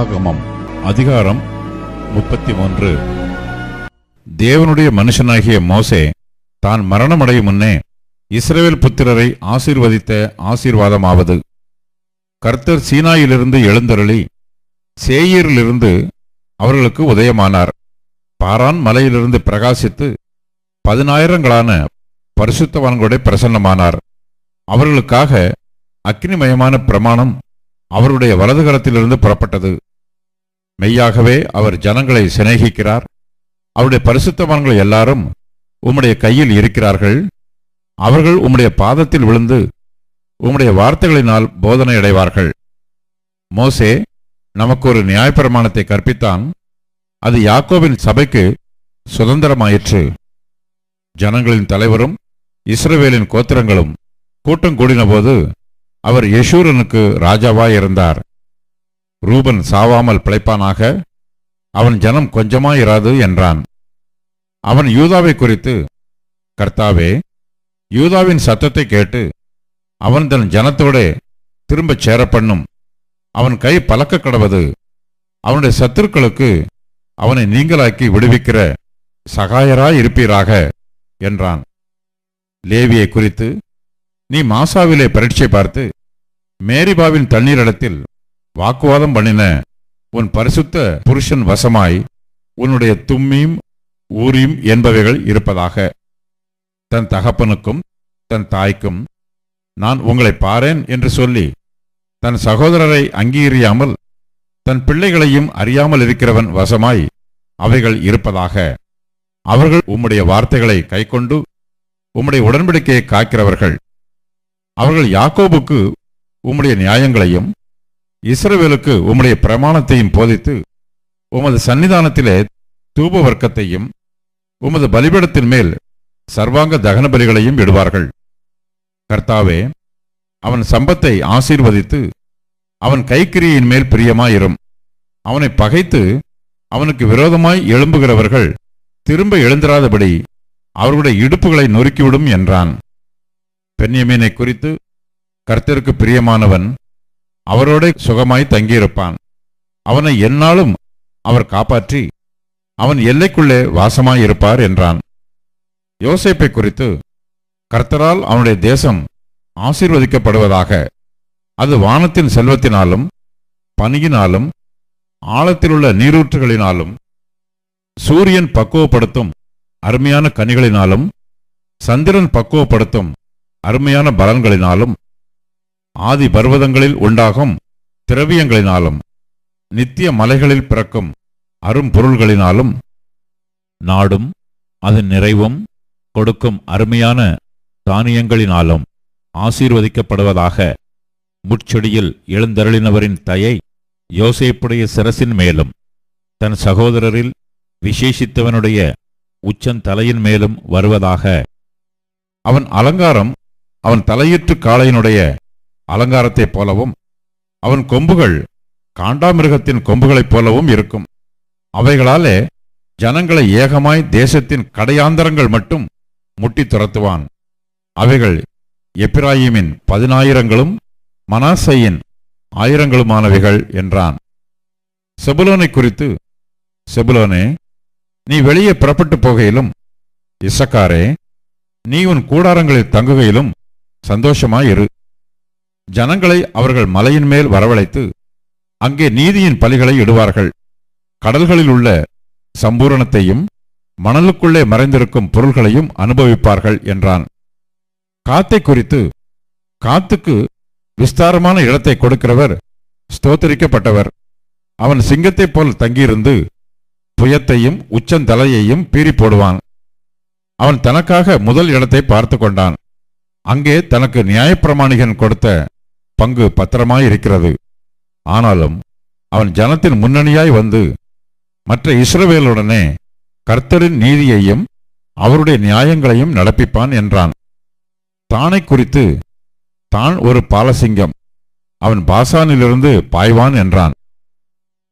உபாகமம் அதிகாரம் முப்பத்தி மூன்று தேவனுடைய மனுஷனாகிய மோசே தான் மரணமடையும் முன்னே இஸ்ரேல் புத்திரரை ஆசீர்வதித்த ஆசீர்வாதமாவது. கர்த்தர் சீனாயிலிருந்து எழுந்தருளி சேயீரிலிருந்து அவர்களுக்கு உதயமானார். பாரான் மலையிலிருந்து பிரகாசித்து பதினாயிரங்களான பரிசுத்தவான்களுடைய பிரசன்னமானார். அவர்களுக்காக அக்னிமயமான பிரமாணம் அவருடைய வலதுகரத்திலிருந்து புறப்பட்டது. மெய்யாகவே அவர் ஜனங்களை சிநேகிக்கிறார். அவருடைய பரிசுத்தவான்கள் எல்லாரும் உம்முடைய கையில் இருக்கிறார்கள். அவர்கள் உம்முடைய பாதத்தில் விழுந்து உம்முடைய வார்த்தைகளினால் போதனை அடைவார்கள். மோசே நமக்கு ஒரு நியாயப்பிரமாணத்தை கற்பித்தான். அது யாக்கோவின் சபைக்கு சுதந்திரமாயிற்று. ஜனங்களின் தலைவரும் இஸ்ரவேலின் கோத்திரங்களும் கூட்டம் கூடினபோது அவர் யெஷூரனுக்கு ராஜாவாயிருந்தார். ரூபன் சாவாமல் பிழைப்பானாக அவன் ஜனம் கொஞ்சமாயிராது என்றான். அவன் யூதாவை குறித்து கர்த்தாவே யூதாவின் சத்தத்தை கேட்டு அவன் தன் ஜனத்தோடே திரும்பச் சேரப்பண்ணும். அவன் கை பலக்க கடவது. அவனுடைய சத்துருக்களுக்கு அவனை நீங்களாக்கி விடுவிக்கிற சகாயராயிருப்பீராக என்றான். லேவியை குறித்து நீ மாசாவிலே பரீட்சை பார்த்து மேரிபாவின் தண்ணீரிடத்தில் வாக்குவாதம் பண்ணின உன் பரிசுத்த புருஷன் வசமாய் உன்னுடைய தும்மியும் ஊரியும் என்பவைகள் இருப்பதாக தன் தகப்பனுக்கும் தன் தாய்க்கும் நான் உங்களை பாரேன் என்று சொல்லி தன் சகோதரரை அங்கீகரியாமல் தன் பிள்ளைகளையும் அறியாமல் இருக்கிறவன் வசமாய் அவைகள் இருப்பதாக அவர்கள் உம்முடைய வார்த்தைகளை கைக்கொண்டு உம்முடைய உடன்படிக்கையை காக்கிறவர்கள். அவர்கள் யாக்கோபுக்கு உம்முடைய நியாயங்களையும் இஸ்ரவேலுக்கு உம்முடைய பிரமாணத்தையும் போதித்து உமது சன்னிதானத்திலே தூப வர்க்கத்தையும் உமது பலிபீடத்தின் மேல் சர்வாங்க தகன பலிகளையும் இடுவார்கள். கர்த்தாவே அவன் சம்பத்தை ஆசீர்வதித்து அவன் கைக்கிரியின் மேல் பிரியமாயிரும். அவனை பகைத்து அவனுக்கு விரோதமாய் எழும்புகிறவர்கள் திரும்ப எழுந்திராதபடி அவர்களுடைய இடுப்புகளை நொறுக்கிவிடும் என்றான். பெண்யமீனை குறித்து கர்த்தருக்கு பிரியமானவன் அவரோட சுகமாய் தங்கியிருப்பான். அவனை எந்நாளும் அவர் காப்பாற்றி அவன் எல்லைக்குள்ளே வாசமாயிருப்பார் என்றான். யோசேப்பை குறித்து கர்த்தரால் அவனுடைய தேசம் ஆசீர்வதிக்கப்படுவதாக அது வானத்தின் செல்வத்தினாலும் பனியினாலும் ஆழத்திலுள்ள நீரூற்றுகளினாலும் சூரியன் பக்குவப்படுத்தும் அருமையான கனிகளினாலும் சந்திரன் பக்குவப்படுத்தும் அருமையான பலன்களினாலும் ஆதி பர்வதங்களில் உண்டாகும் திரவியங்களினாலும் நித்திய மலைகளில் பிறக்கும் அரும்பொருள்களினாலும் நாடும் அதன் நிறைவும் கொடுக்கும் அருமையான தானியங்களினாலும் ஆசீர்வதிக்கப்படுவதாக முட்செடியில் எழுந்தருளினவரின் தயை யோசேப்புடைய சிரசின் மேலும் தன் சகோதரரில் விசேஷித்தவனுடைய உச்சந்தலையின் மேலும் வருவதாக. அவன் அலங்காரம் அவன் தலையிற்று காளையினுடைய அலங்காரத்தைப் போலவும் அவன் கொம்புகள் காண்டாமிருகத்தின் கொம்புகளைப் போலவும் இருக்கும். அவைகளாலே ஜனங்களை ஏகமாய் தேசத்தின் கடையாந்தரங்கள் மட்டும் முட்டி துரத்துவான். அவைகள் எப்பிராயிமின் பதினாயிரங்களும் மனாசையின் ஆயிரங்களுமானவைகள் என்றான். செபுலோனை குறித்து செபுலோனே நீ வெளியே புறப்பட்டு போகையிலும் இசக்காரே நீ உன் கூடாரங்களில் தங்குகையிலும் சந்தோஷமாயிரு ஜனங்களை அவர்கள் மலையின் மேல் வரவழைத்து அங்கே நீதியின் பலிகளை இடுவார்கள். கடல்களில் உள்ள சம்பூரணத்தையும் மணலுக்குள்ளே மறைந்திருக்கும் பொருள்களையும் அனுபவிப்பார்கள் என்றான். காத்தை குறித்து காத்துக்கு விஸ்தாரமான இடத்தை கொடுக்கிறவர் ஸ்தோத்தரிக்கப்பட்டவர். அவன் சிங்கத்தைப் போல் தங்கியிருந்து புயத்தையும் உச்சந்தலையையும் பீறி போடுவான். அவன் தனக்காக முதல் இடத்தை பார்த்து கொண்டான். அங்கே தனக்கு நியாயப்பிரமாணிகன் கொடுத்த பங்கு பத்திரமாயிருக்கிறது ஆனாலும் அவன் ஜனத்தின் முன்னணியாய் வந்து மற்ற இஸ்ரவேலுடனே கர்த்தரின் நீதியையும் அவருடைய நியாயங்களையும் நடப்பிப்பான் என்றான். தானை குறித்து தான் ஒரு பாலசிங்கம். அவன் பாசானிலிருந்து பாய்வான் என்றான்.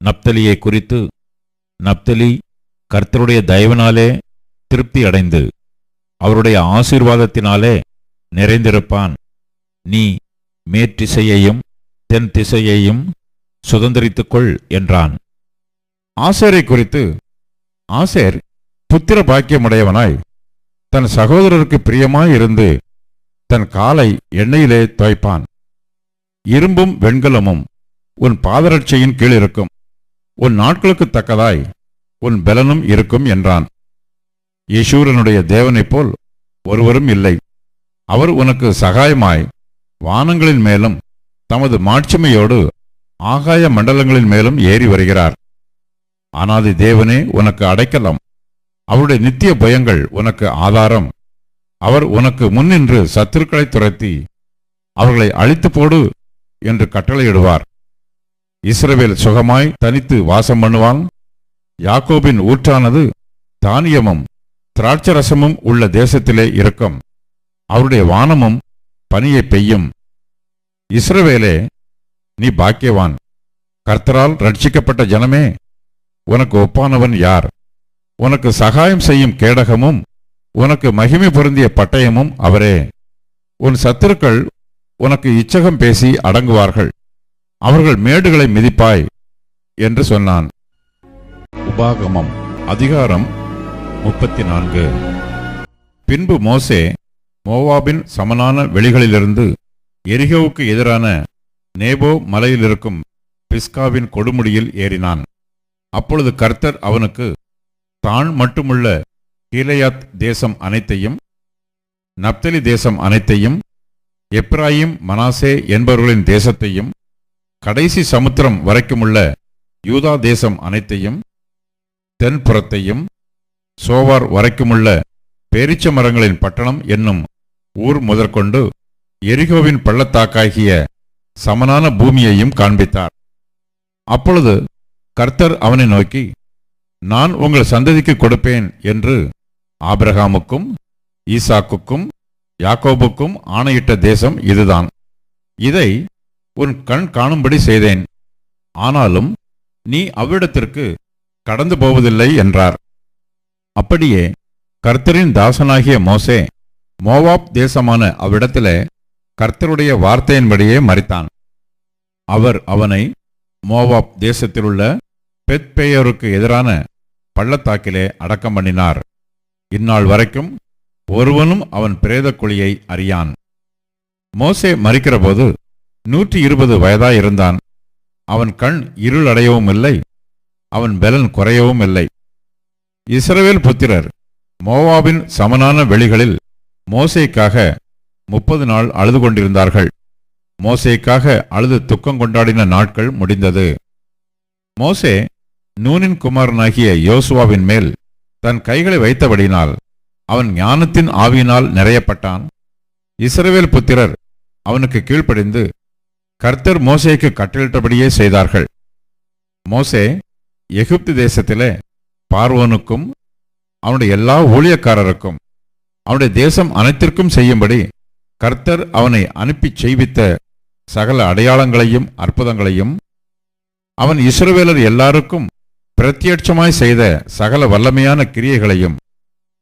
நப்தலியை குறித்து நப்தலி கர்த்தருடைய தயவினாலே திருப்தி அடைந்து அவருடைய ஆசீர்வாதத்தினாலே நிறைந்திருப்பான். நீ மேற்றிசையையும் தென் திசையையும் சுதந்திரித்துக்கொள் என்றான். ஆசேரை குறித்து ஆசேர் புத்திர பாக்கியமுடையவனாய் தன் சகோதரருக்கு பிரியமாயிருந்து தன் காலை எண்ணெயிலே துவைப்பான். இரும்பும் வெண்கலமும் உன் பாதரட்சையின் கீழ் இருக்கும் உன் நாட்களுக்கு தக்கதாய் உன் பலனும் இருக்கும் என்றான். யேசூரனுடைய தேவனைப் போல் ஒருவரும் இல்லை. அவர் உனக்கு சகாயமாய் வானங்களின் மேலும் தமது மாட்சிமையோடு ஆகாய மண்டலங்களின் மேலும் ஏறி வருகிறார். ஆனாதி தேவனே உனக்கு அடைக்கலம். அவருடைய நித்திய பயங்கள் உனக்கு ஆதாரம். அவர் உனக்கு முன்னின்று சத்துருக்களை துரத்தி அவர்களை அழித்து போடு என்று கட்டளையிடுவார். இஸ்ரவேல் சுகமாய் தனித்து வாசம் பண்ணுவான். யாக்கோபின் ஊற்றானது தானியமும் திராட்சரசமும் உள்ள தேசத்திலே இருக்கும். அவருடைய வானமும் பனியை பெய்யும். இஸ்ரவேலே நீ பாக்கியவான். கர்த்தரால் ரட்சிக்கப்பட்ட ஜனமே உனக்கு ஒப்பானவன் யார்? உனக்கு சகாயம் செய்யும் கேடகமும் உனக்கு மகிமை பொருந்திய பட்டயமும் அவரே. உன் சத்துருக்கள் உனக்கு இச்சகம் பேசி அடங்குவார்கள். அவர்கள் மேடுகளை மிதிப்பாய் என்று சொன்னான். உபாகமம் அதிகாரம் முப்பத்தி நான்கு. பின்பு மோசே மோவாபின் சமனான வெளிகளிலிருந்து எரிகோவுக்கு எதிரான நேபோ மலையில் இருக்கும் பிஸ்காவின் கொடுமுடியில் ஏறினான். அப்பொழுது கர்த்தர் அவனுக்கு தான் மட்டுமுள்ள கீலேயாத் தேசம் அனைத்தையும் நப்தலி தேசம் அனைத்தையும் எப்ராயிம் மனாசே என்பவர்களின் தேசத்தையும் கடைசி சமுத்திரம் வரைக்குமுள்ள யூதா தேசம் அனைத்தையும் தென்புறத்தையும் சோவார் வரைக்குமுள்ள பேரிச்ச மரங்களின் பட்டணம் என்னும் ஊர் முதற்கொண்டு எரிகோவின் பள்ளத்தாக்காகிய சமனான பூமியையும் காண்பித்தார். அப்பொழுது கர்த்தர் அவனை நோக்கி நான் உங்கள் சந்ததிக்கு கொடுப்பேன் என்று ஆபிரகாமுக்கும் ஈசாக்குக்கும் யாக்கோபுக்கும் ஆணையிட்ட தேசம் இதுதான். இதை உன் கண் காணும்படி செய்தேன். ஆனாலும் நீ அவ்விடத்திற்கு கடந்து போவதில்லை என்றார். அப்படியே கர்த்தரின் தாசனாகிய மோசே மோவாப் தேசமான அவ்விடத்திலே கர்த்தருடைய வார்த்தையின்படியே மறித்தான் அவர் அவனை மோவாப் தேசத்திலுள்ள பெத்பேயருக்கு எதிரான பள்ளத்தாக்கிலே அடக்கம் பண்ணினார். இந்நாள் வரைக்கும் ஒருவனும் அவன் பிரேத குழியை அறியான். மோசே மறிக்கிறபோது நூற்றி இருபது வயதாயிருந்தான். அவன் கண் இருளடையவும் இல்லை அவன் பலன் குறையவும் இல்லை இஸ்ரவேல் புத்திரர் மோவாவின் சமனான வெளிகளில் மோசைக்காக முப்பது நாள் அழுது கொண்டிருந்தார்கள். மோசைக்காக அழுது துக்கம் கொண்டாடின நாட்கள் முடிந்தது. மோசே நூனின் குமாரனாகிய யோசுவாவின் மேல் தன் கைகளை வைத்தபடியினால் அவன் ஞானத்தின் ஆவியினால் நிறையப்பட்டான். இஸ்ரவேல் புத்திரர் அவனுக்கு கீழ்ப்படிந்து கர்த்தர் மோசேக்கு கட்டளிட்டபடியே செய்தார்கள். மோசே எகிப்து தேசத்திலே பார்வோனுக்கும் அவனுடைய எல்லா ஊழியக்காரருக்கும் அவனுடைய தேசம் அனைத்திற்கும் செய்யும்படி கர்த்தர் அவனை அனுப்பிச் செய்வித்த சகல அடையாளங்களையும் அற்புதங்களையும் அவன் இஸ்ரவேலர் எல்லாருக்கும் பிரத்யட்சமாய் செய்த சகல வல்லமையான கிரியைகளையும்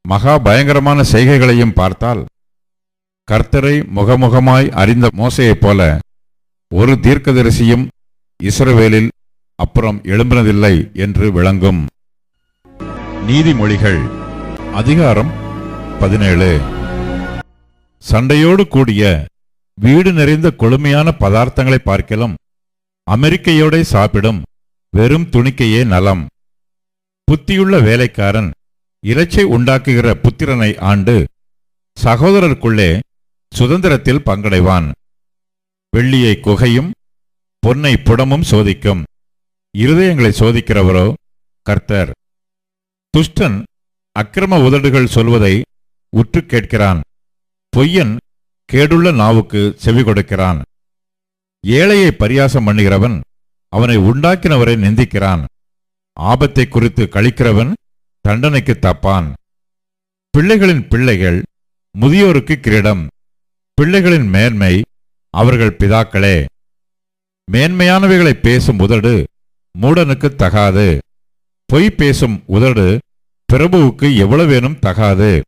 மகா பயங்கரமான செய்கைகளையும் பார்த்தால் கர்த்தரை முகமுகமாய் அறிந்த மோசையைப் போல ஒரு தீர்க்கதரிசியும் இஸ்ரவேலில் அப்புறம் எழும்பினதில்லை என்று விளங்கும். நீதிமொழிகள். அதிகாரம் பதினேழு. சண்டையோடு கூடிய வீடு நிறைந்த கொழுமையான பதார்த்தங்களை பார்க்கலாம். அமெரிக்கையோட சாப்பிடும் வெறும் துணிக்கையே நலம். புத்தியுள்ள வேலைக்காரன் இறைச்சை உண்டாக்குகிற புத்திரனை ஆண்டு சகோதரருக்குள்ளே சுதந்திரத்தில் பங்கடைவான். வெள்ளியை குகையும் பொன்னை புடமும் சோதிக்கும். இருதயங்களை சோதிக்கிறவரோ கர்த்தர். துஷ்டன் அக்கிரம உதடுகள் சொல்வதை உற்று கேட்கிறான். பொய்யன் கேடுள்ள நாவுக்கு செவி கொடுக்கிறான். ஏழையை பரியாசம் பண்ணுகிறவன் அவனை உண்டாக்கினவரை நிந்திக்கிறான். ஆபத்தை குறித்து கழிக்கிறவன் தண்டனைக்கு தப்பான். பிள்ளைகளின் பிள்ளைகள் முதியோருக்கு கிரீடம். பிள்ளைகளின் மேன்மை அவர்கள் பிதாக்களே. மேன்மையானவைகளை பேசும் உதடு மூடனுக்கு தகாது. பொய் பேசும் உதடு பிரபுவுக்கு எவ்வளவேனும் தகாது.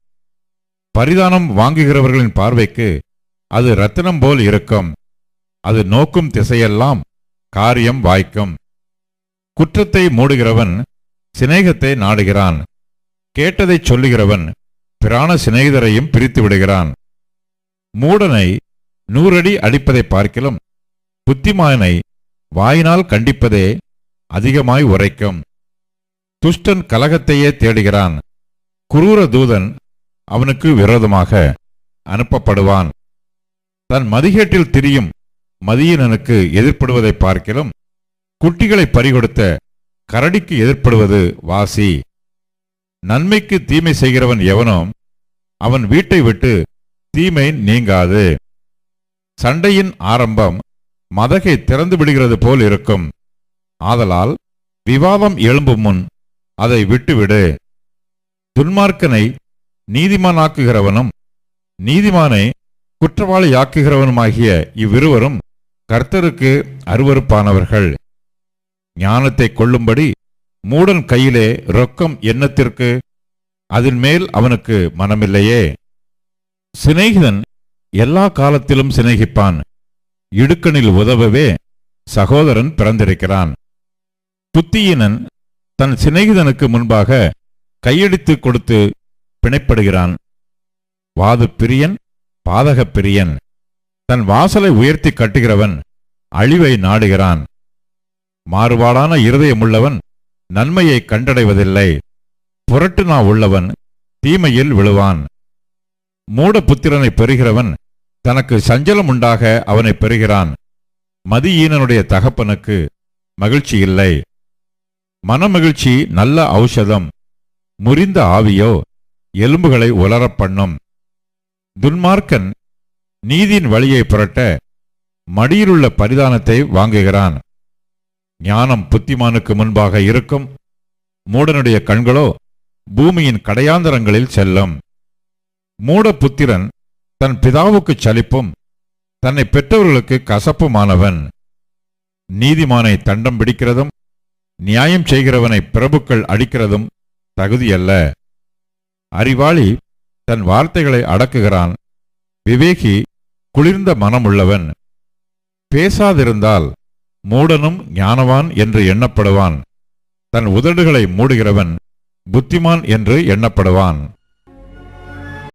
பரிதானம் வாங்குகிறவர்களின் பார்வைக்கு அது ரத்தினம் போல் இருக்கும். அது நோக்கும் திசையெல்லாம் காரியம் வாய்க்கும். குற்றத்தை மூடுகிறவன் சிநேகத்தை நாடுகிறான். கேட்டதைச் சொல்லுகிறவன் பிராண சிநேகிதரையும் பிரித்து விடுகிறான். மூடனை நூறடி அடிப்பதை பார்க்கிலும் புத்திமானை வாயினால் கண்டிப்பதே அதிகமாய் உரைக்கும். துஷ்டன் கலகத்தையே தேடுகிறான். குரூர தூதன் அவனுக்கு விரோதமாக அனுப்பப்படுவான். தன் மதிகேட்டில் திரியும் மதியனனுக்கு எதிர்ப்படுவதை பார்க்கிலும் குட்டிகளை பறிகொடுத்த கரடிக்கு எதிர்ப்படுவது வாசி. நன்மைக்கு தீமை செய்கிறவன் எவனோ அவன் வீட்டை விட்டு தீமை நீங்காது. சண்டையின் ஆரம்பம் மதகை திறந்து விடுகிறது போல் இருக்கும். ஆதலால் விவாதம் எழும்பும் முன் அதை விட்டுவிடு. துன்மார்க்கனை நீதிமானாக்குகிறவனும் நீதிமானை குற்றவாளியாக்குகிறவனுமாகிய இவ்விருவரும் கர்த்தருக்கு அருவருப்பானவர்கள். ஞானத்தை கொள்ளும்படி மூடன் கையிலே ரொக்கம் எண்ணத்திற்கு அதன் மேல் அவனுக்கு மனமில்லையே. சிநேகிதன் எல்லா காலத்திலும் சிநேகிப்பான். இடுக்கணில் உதவவே சகோதரன் பிறந்திருக்கிறான். புத்தியினன் தன் சிநேகிதனுக்கு முன்பாக கையடித்து கொடுத்து பிணைப்படுகிறான். வாது பிரியன் பாதகப் பிரியன் தன் வாசலை உயர்த்தி கட்டுகிறவன் அழிவை நாடுகிறான். மாறுபாடான இருதயமுள்ளவன் நன்மையை கண்டடைவதில்லை. புரட்டு நா உள்ளவன் தீமையில் விழுவான். மூட புத்திரனை பெறுகிறவன் தனக்கு சஞ்சலம் உண்டாக அவனை பெறுகிறான். மதியீனனுடைய தகப்பனுக்கு மகிழ்ச்சி இல்லை. மனமகிழ்ச்சி நல்ல ஔஷதம். முறிந்த ஆவியோ எலும்புகளை உலரப் பண்ணும் துன்மார்க்கன் நீதியின் வழியை புரட்ட மடியிலுள்ள பரிதானத்தை வாங்குகிறான். ஞானம் புத்திமானுக்கு முன்பாக இருக்கும் மூடனுடைய கண்களோ பூமியின் கடையாந்தரங்களில் செல்லும். மூட புத்திரன் தன் பிதாவுக்குச் சலிப்பும் தன்னை பெற்றவர்களுக்கு கசப்புமானவன். நீதிமானை தண்டம் பிடிக்கிறதும் நியாயம் செய்கிறவனை பிரபுக்கள் அடிக்கிறதும் தகுதியல்ல. அறிவாளி தன் வார்த்தைகளை அடக்குகிறான். விவேகி குளிர்ந்த மனமுள்ளவன். பேசாதிருந்தால் மூடனும் ஞானவான் என்று எண்ணப்படுவான். தன் உதடுகளை மூடுகிறவன் புத்திமான் என்று எண்ணப்படுவான்.